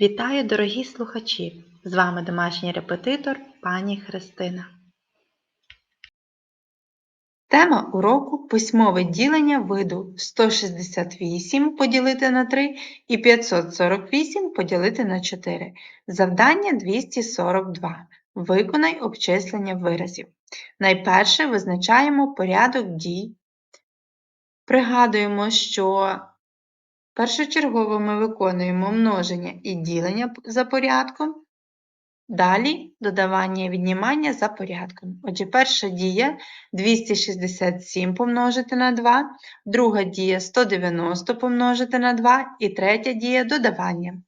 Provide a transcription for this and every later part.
Вітаю, дорогі слухачі! З вами домашній репетитор пані Христина. Тема уроку письмове ділення виду 168 поділити на 3 і 548 поділити на 4. Завдання 242. Виконай обчислення виразів. Найперше визначаємо порядок дій. Пригадуємо, що першочергово ми виконуємо множення і ділення за порядком. Далі додавання і віднімання за порядком. Отже, перша дія 267 помножити на 2, друга дія 190 помножити на 2 і третя дія додавання.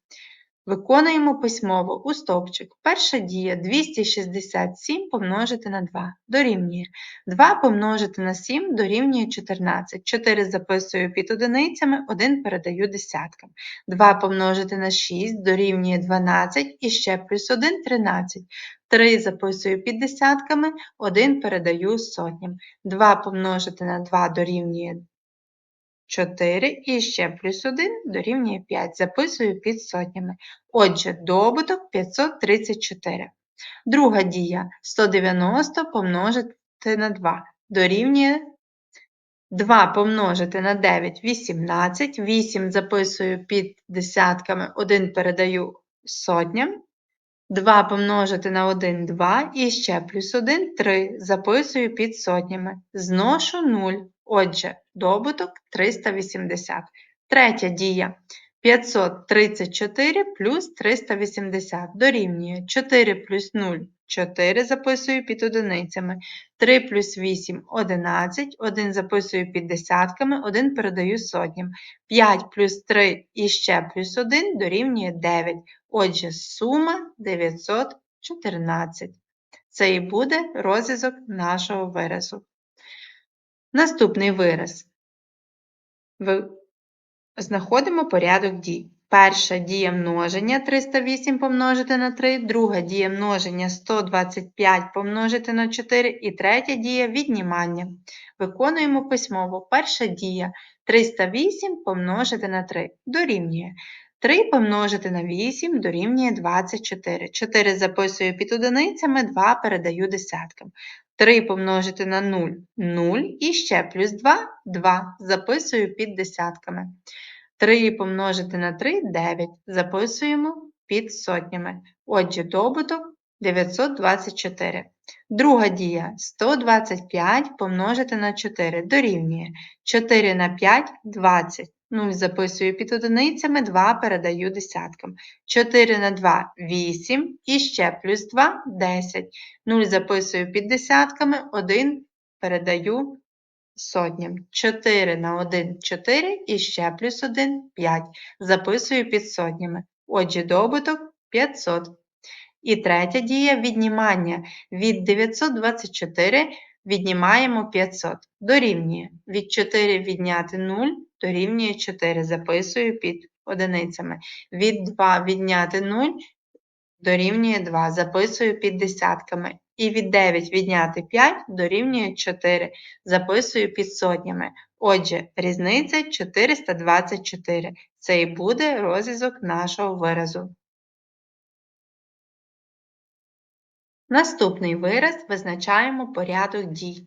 Виконуємо письмово у стовпчик. Перша дія 267 помножити на 2 дорівнює. 2 помножити на 7 дорівнює 14. 4 записую під одиницями, 1 передаю десяткам. 2 помножити на 6 дорівнює 12 і ще плюс 1 13. 3 записую під десятками, 1 передаю сотням. 2 помножити на 2 дорівнює 4 і ще плюс 1 дорівнює 5. Записую під сотнями. Отже, добуток 534. Друга дія 190 помножити на 2 дорівнює 2 помножити на 9 18. 8 записую під десятками, 1 передаю сотням. 2 помножити на 1 2 і ще плюс 1 3 записую під сотнями. Зношу 0. Отже, добуток 380. Третя дія 534 плюс 380 дорівнює 4 плюс 0 4 записую під одиницями, 3 плюс 8 11, 1 записую під десятками, 1 передаю сотням, 5 плюс 3 і ще плюс 1 дорівнює 9. Отже, сума 914. Це і буде розв'язок нашого виразу. Наступний вираз. Ви знаходимо порядок дій. Перша дія множення 308 помножити на 3, друга дія множення 125 помножити на 4 і третя дія віднімання. Виконуємо письмово. Перша дія 308 помножити на 3 дорівнює. 3 помножити на 8 дорівнює 24. 4 записую під одиницями, 2 передаю десяткам. 3 помножити на 0 0 і ще плюс 2 2 записую під десятками. 3 помножити на 3 9. Записуємо під сотнями. Отже, добуток 924. Друга дія 125 помножити на 4 дорівнює 4 на 5 20. Ну, записую під одиницями, 2 передаю десяткам. 4 на 2 8 і ще плюс 2 10. 0 записую під десятками, 1 передаю сотням. 4 на 1 4 і ще плюс 1 5. Записую під сотнями. Отже, добуток 500. І третя дія віднімання від 924 віднімаємо 500. Дорівнює. Від 4 відняти 0 дорівнює 4. Записую під одиницями. Від 2 відняти 0 дорівнює 2. Записую під десятками. І від 9 відняти 5 дорівнює 4. Записую під сотнями. Отже, різниця 424. Це і буде розв'язок нашого виразу. Наступний вираз визначаємо порядок дій.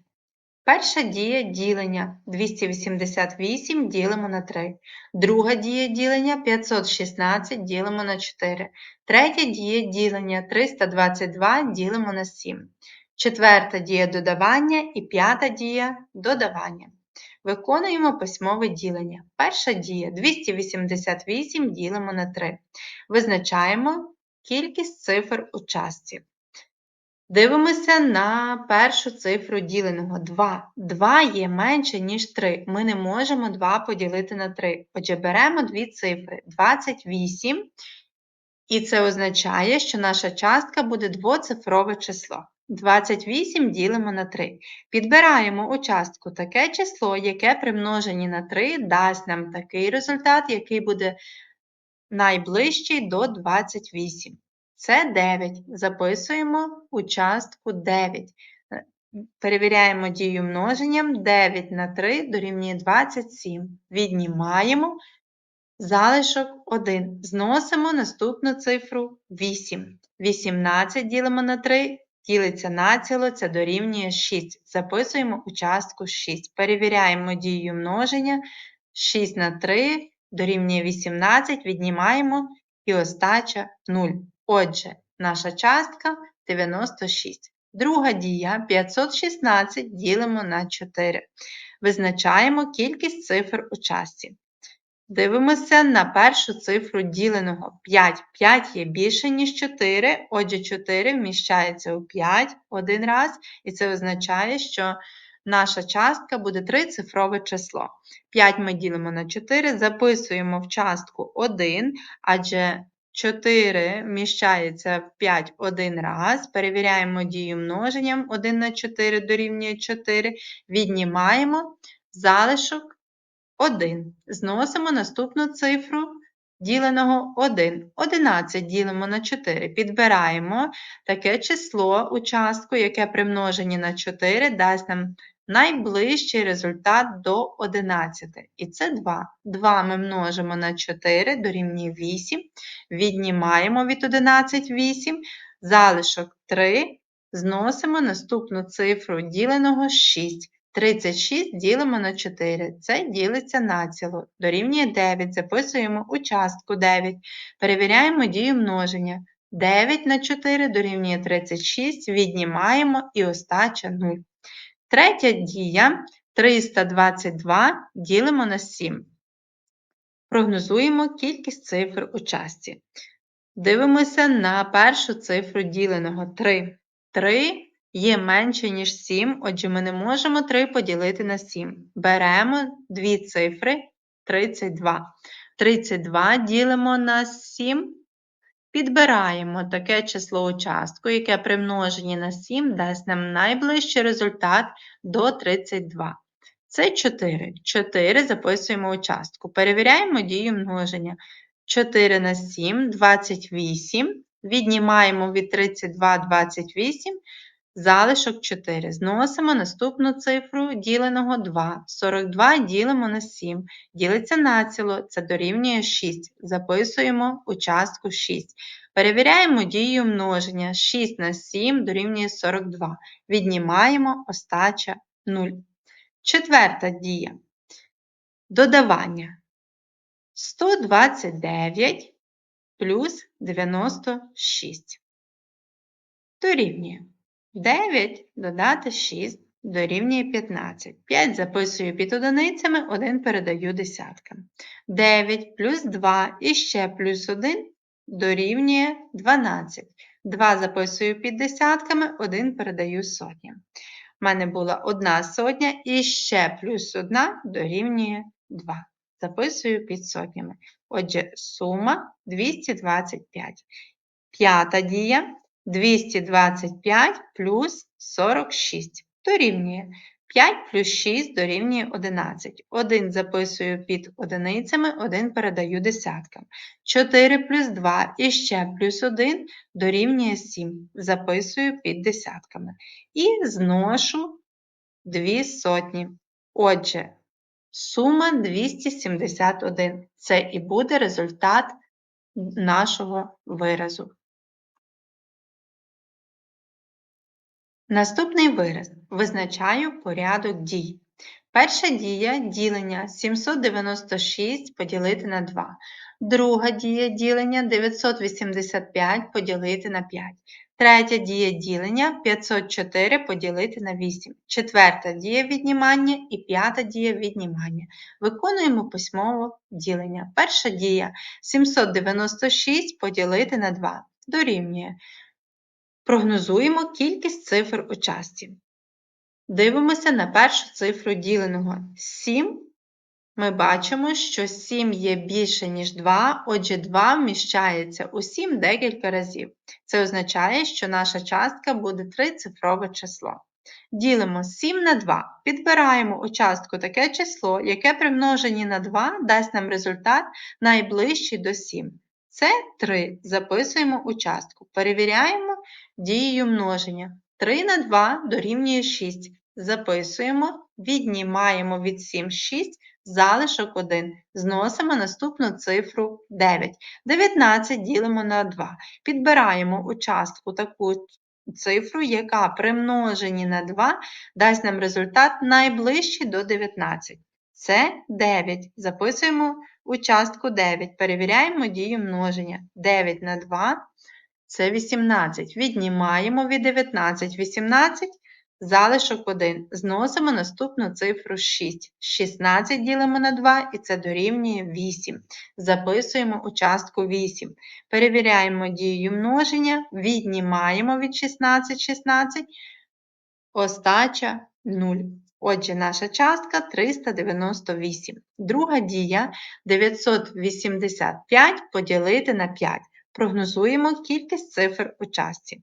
Перша дія ділення 288 ділимо на 3. Друга дія ділення 516 ділимо на 4. Третя дія ділення 322 ділимо на 7. Четверта дія додавання і п'ята дія додавання. Виконуємо письмове ділення. Перша дія 288 ділимо на 3. Визначаємо кількість цифр у частці. Дивимося на першу цифру діленого 2. 2 є менше, ніж 3. Ми не можемо 2 поділити на 3. Отже, беремо дві цифри 28, і це означає, що наша частка буде двоцифрове число. 28 ділимо на 3. Підбираємо у частку таке число, яке при множенні на 3 дасть нам такий результат, який буде найближчий до 28. Це 9. Записуємо у частку 9. Е, перевіряємо дію множенням. 9 на 3 дорівнює 27. Віднімаємо Залишок 1. Зносимо наступну цифру 8. 18 ділимо на 3, ділиться націло, це дорівнює 6. Записуємо у частку 6. Перевіряємо дію множення. 6 на 3 дорівнює 18, віднімаємо і остача 0. Отже, наша частка 96. Друга дія 516 ділимо на 4. Визначаємо кількість цифр у частці. Дивимося на першу цифру діленого 5. 5 є більше, ніж 4, отже, 4 вміщається у 5 один раз, і це означає, що наша частка буде трицифрове число. 5 ми ділимо на 4, записуємо в частку 1, адже 4 вміщається в 5 один раз, перевіряємо дію множенням 1 на 4 дорівнює 4, віднімаємо залишок 1. Зносимо наступну цифру діленого 1. 11 ділимо на 4. Підбираємо таке число у частку, яке при множенні на 4 дасть нам найближчий результат до 11. І це 2. 2 ми множимо на 4 дорівнює 8. Віднімаємо від 11 8. Залишок 3. Зносимо наступну цифру діленого 6. 36 ділимо на 4. Це ділиться націло. Дорівнює 9. Записуємо у частку 9. Перевіряємо дію множення. 9 на 4 дорівнює 36. Віднімаємо і остача 0. Третя дія 322 ділимо на 7. Прогнозуємо кількість цифр у частці. Дивимося на першу цифру діленого 3. 3 є менше, ніж 7, отже, ми не можемо 3 поділити на 7. Беремо дві цифри 32. 32 ділимо на 7. Підбираємо таке число участку, яке при множенні на 7 дасть нам найближчий результат до 32. Це 4. 4 записуємо участку. Перевіряємо дію множення. 4 на 7 28. Віднімаємо від 32 28. Залишок 4. Зносимо наступну цифру діленого 2. 42 ділимо на 7. Ділиться націло, це дорівнює 6. Записуємо у частку 6. Перевіряємо дію множення. 6 на 7 дорівнює 42. Віднімаємо остача 0. Четверта дія. Додавання. 129 плюс 96. Дорівнює. 9 додати 6 дорівнює 15. 5 записую під одиницями, 1 передаю десяткам. 9 плюс 2 і ще плюс 1 дорівнює 12. 2 записую під десятками, 1 передаю сотням. У мене була 1 сотня і ще плюс 1 дорівнює 2. Записую під сотнями. Отже, сума 225. П'ята дія 225 плюс 46 дорівнює 5 плюс 6 дорівнює 11. 1 записую під одиницями, 1 передаю десяткам. 4 плюс 2 і ще плюс 1 дорівнює 7. Записую під десятками. І зношу 2 сотні. Отже, сума 271. Це і буде результат нашого виразу. Наступний вираз. Визначаю порядок дій. Перша дія ділення 796 поділити на 2. Друга дія ділення 985 поділити на 5. Третя дія ділення 504 поділити на 8. Четверта дія віднімання і п'ята дія віднімання. Виконуємо письмово ділення. Перша дія 796 поділити на 2. Дорівнює. Прогнозуємо кількість цифр у частці. Дивимося на першу цифру діленого 7. Ми бачимо, що 7 є більше, ніж 2, отже, 2 вміщається у 7 декілька разів. Це означає, що наша частка буде трицифрове число. Ділимо 7 на 2. Підбираємо у частку таке число, яке при множенні на 2 дасть нам результат найближчий до 7. Це 3. Записуємо у частку. Перевіряємо дією множення. 3 на 2 дорівнює 6. записуємо, віднімаємо від 7 6, залишок 1. Зносимо наступну цифру 9. 19 ділимо на 2. Підбираємо у частку таку цифру, яка при множенні на 2 дасть нам результат найближчий до 19. Це 9. Записуємо у частку 9. Перевіряємо дію множення. 9 на 2 це 18. Віднімаємо від 19 18, залишок 1. Зносимо наступну цифру 6. 16 ділимо на 2 і це дорівнює 8. Записуємо у частку 8. Перевіряємо дію множення, віднімаємо від 16 16, остача 0. Отже, наша частка 398. Друга дія 985 поділити на 5. Прогнозуємо кількість цифр у частці.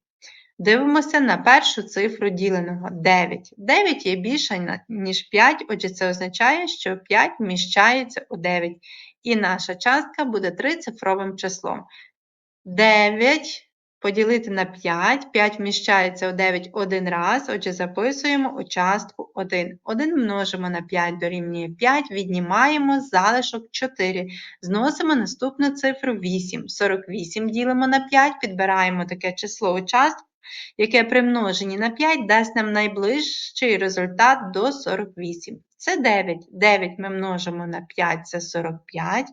Дивимося на першу цифру діленого 9. 9 є більша, ніж 5, отже, це означає, що 5 вміщається у 9. І наша частка буде трицифровим числом. 9 поділити на 5. 5 вміщається у 9 один раз, отже, записуємо у частку 1. 1 множимо на 5 дорівнює 5, віднімаємо залишок 4. Зносимо наступну цифру 8. 48 ділимо на 5, підбираємо таке число у яке при множенні на 5 дасть нам найближчий результат до 48. Це 9. 9 ми множимо на 5, це 45.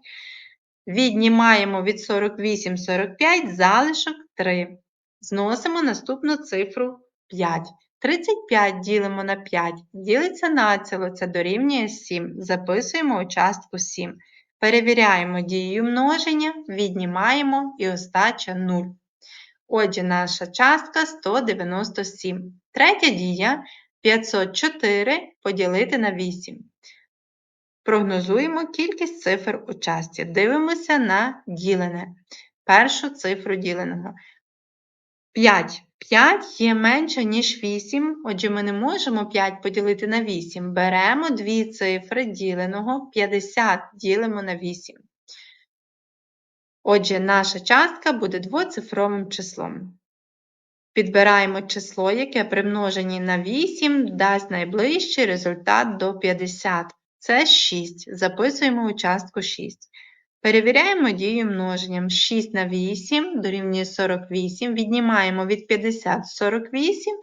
Віднімаємо від 48 45 залишок 3. Зносимо наступну цифру 5. 35 ділимо на 5, ділиться націло, це дорівнює 7. Записуємо у частку 7. Перевіряємо дію множення, віднімаємо і остача 0. Отже, наша частка 197. Третя дія 504 поділити на 8. Прогнозуємо кількість цифр у частці. Дивимося на ділене. Першу цифру діленого. 5. 5 є менше, ніж 8, отже, ми не можемо 5 поділити на 8. Беремо дві цифри діленого, 50 ділимо на 8. Отже, наша частка буде двоцифровим числом. Підбираємо число, яке при множенні на 8 дасть найближчий результат до 50. Це 6. Записуємо у частку 6. Перевіряємо дію множенням. 6 на 8 дорівнює 48. Віднімаємо від 50 48,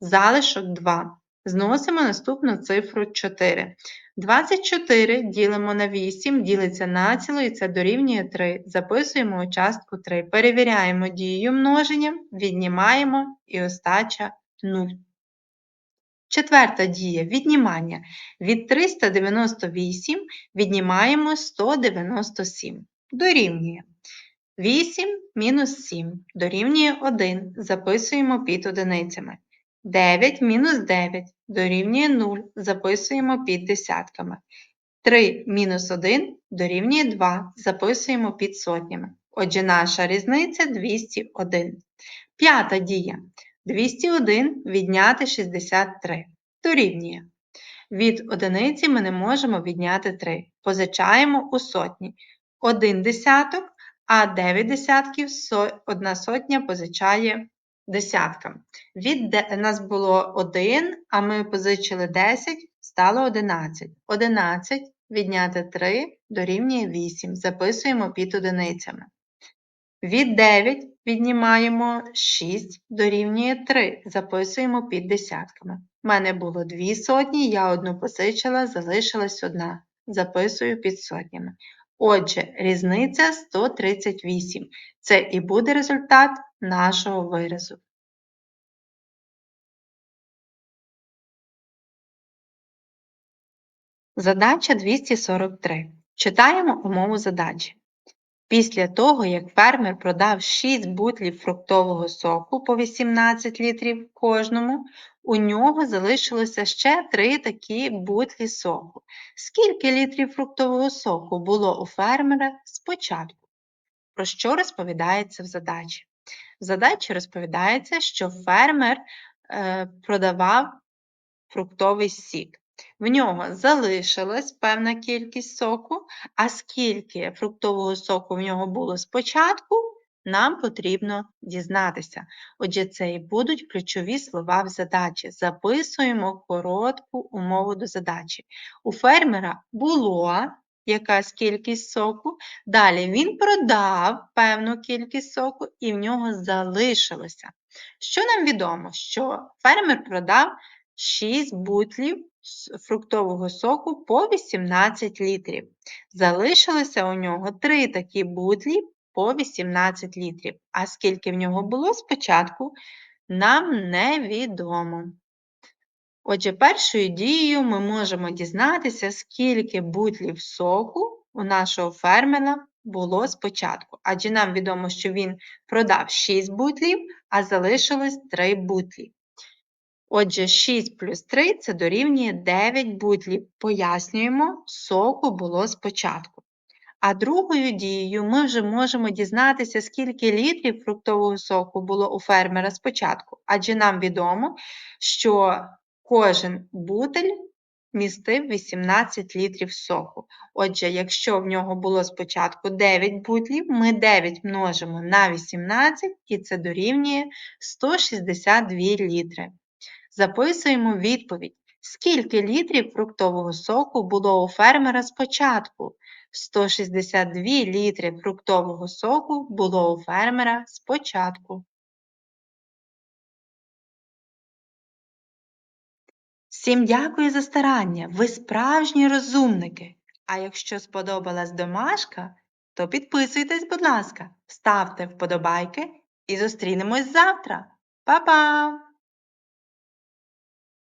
залишок 2. Зносимо наступну цифру 4. 24 ділимо на 8, ділиться націло і це дорівнює 3. Записуємо у частку 3. Перевіряємо дію множення, віднімаємо і остача 0. Четверта дія віднімання. Від 398 віднімаємо 197. Дорівнює. 8 мінус 7 дорівнює 1. Записуємо під одиницями. 9 мінус 9 дорівнює 0. Записуємо під десятками. 3 мінус 1 дорівнює 2. Записуємо під сотнями. Отже, наша різниця 201. П'ята дія. 201 відняти 63. Дорівнює. Від одиниці ми не можемо відняти 3. Позичаємо у сотні. 1 десяток, а 9 десятків одна сотня позичає десяткам. Від нас було 1, а ми позичили 10, стало 11. 11 відняти 3 дорівнює 8. Записуємо під одиницями. Від 9 віднімаємо 6 дорівнює 3. Записуємо під десятками. У мене було 2 сотні, я одну позичила, залишилась одна. Записую під сотнями. Отже, різниця 138. Це і буде результат нашого виразу. Задача 243. Читаємо умову задачі. Після того, як фермер продав 6 бутлів фруктового соку по 18 літрів кожному, у нього залишилося ще 3 такі бутлі соку. Скільки літрів фруктового соку було у фермера спочатку? Про що розповідається в задачі? В задачі розповідається, що фермер е, продавав фруктовий сік. В нього залишилась певна кількість соку, а скільки фруктового соку в нього було спочатку, нам потрібно дізнатися. Отже, це і будуть ключові слова в задачі. Записуємо коротку умову до задачі. У фермера було якась кількість соку, далі він продав певну кількість соку і в нього залишилося. Що нам відомо? Що фермер продав 6 бутлів фруктового соку по 18 літрів. Залишилося у нього 3 такі бутлі по 18 літрів. А скільки в нього було спочатку, нам невідомо. Отже, першою дією ми можемо дізнатися, скільки бутлів соку у нашого фермера було спочатку. Адже нам відомо, що він продав 6 бутлів, а залишилось 3 бутлі. Отже, 6 плюс 3 це дорівнює 9 бутлів. Пояснюємо, соку було спочатку. А другою дією ми вже можемо дізнатися, скільки літрів фруктового соку було у фермера спочатку. Адже нам відомо, що кожен бутель містив 18 літрів соку. Отже, якщо в нього було спочатку 9 бутлів, ми 9 множимо на 18 і це дорівнює 162 літри. Записуємо відповідь. Скільки літрів фруктового соку було у фермера спочатку? 162 літри фруктового соку було у фермера спочатку. Всім дякую за старання. Ви справжні розумники. А якщо сподобалась домашка, то підписуйтесь, будь ласка, ставте вподобайки і зустрінемось завтра. Па-па!